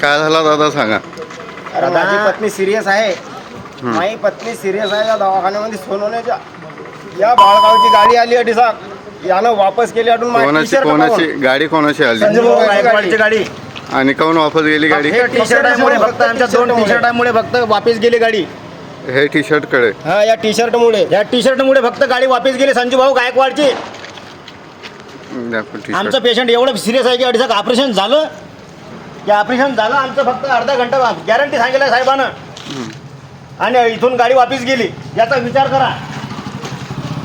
काय झाला दादा सांगा. अरे माझी पत्नी सिरियस आहे. माझी पत्नी सिरियस आहे या दवाखान्यामध्ये सोनवण्याच्या या बाळगावची गाडी आली अटी साहेब यानं वापस केली अटून कोणाची कोणाची गाडी कोणाची आली? गाडी. आणि कोण वापस गेली गाडी? टी शर्ट आहे फक्त आमच्या दोन टी शर्ट आहे फक्त वापस गेली गाडी. हे टी शर्टकडे हा या टी शर्टमुळे या टी शर्टमुळे फक्त गाडी वापस गेली संजू भाऊ गायकवाडची आमचं शर्ट पेशंट एवढं सिरियस आहे की अडीचं ऑपरेशन झालं. की ऑपरेशन झालं आमचं फक्त अर्धा घंटा गॅरंटी सांगितलं साहेबानं. आणि इथून गाडी वापस गेली. याचा विचार करा.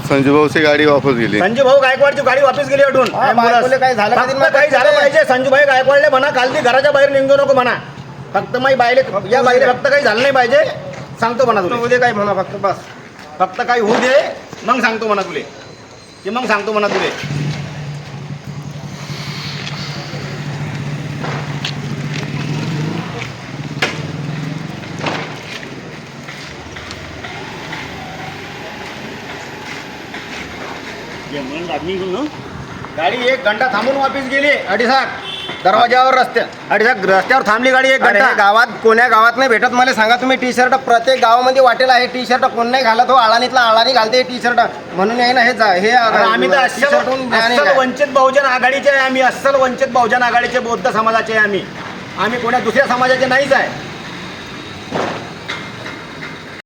संजू भाऊची गाडी वापस गेली. संजू भाऊ गायकवाडची गाडी वापस गेली अडून काही झालं? काही झालं पाहिजे. संजू भाई गायकवाडले म्हणा काल ती घराच्या बाहेर निघू नको म्हणा. फक्त माई बायले या बाईले फक्त काही झालं नाही पाहिजे. सांगतो म्हणा तुला. उद्या काय म्हणा फक्त बस. फक्त काही होऊ दे मग सांगतो म्हणा तुले. की मग सांगतो म्हणा तुले. गाडी एक घंटा थांबून वापस गेली अडीसाठ दरवाजावर रस्त्यात अडीसाक रस्त्यावर थांबली गाडी एक अरे घंटा. गावात कोण्या गावात नाही भेटत मला सांगा तुम्ही टी शर्ट प्रत्येक गावामध्ये वाटेल आहे टी शर्ट कोण नाही घालत हो आळानीतला आळानी घालते टी शर्ट म्हणून आहे ना हे जा- हे अरे आम्ही तर अस्सल t-shirt हून ज्ञान आहे अस्सल काय? वंचित बहुजन आघाडीचे आहे आम्ही अस्सल वंचित बहुजन आघाडीचे बौद्ध समाजाचे आहे आम्ही. आम्ही कोण्या दुसऱ्या समाजाचे नाहीच आहे.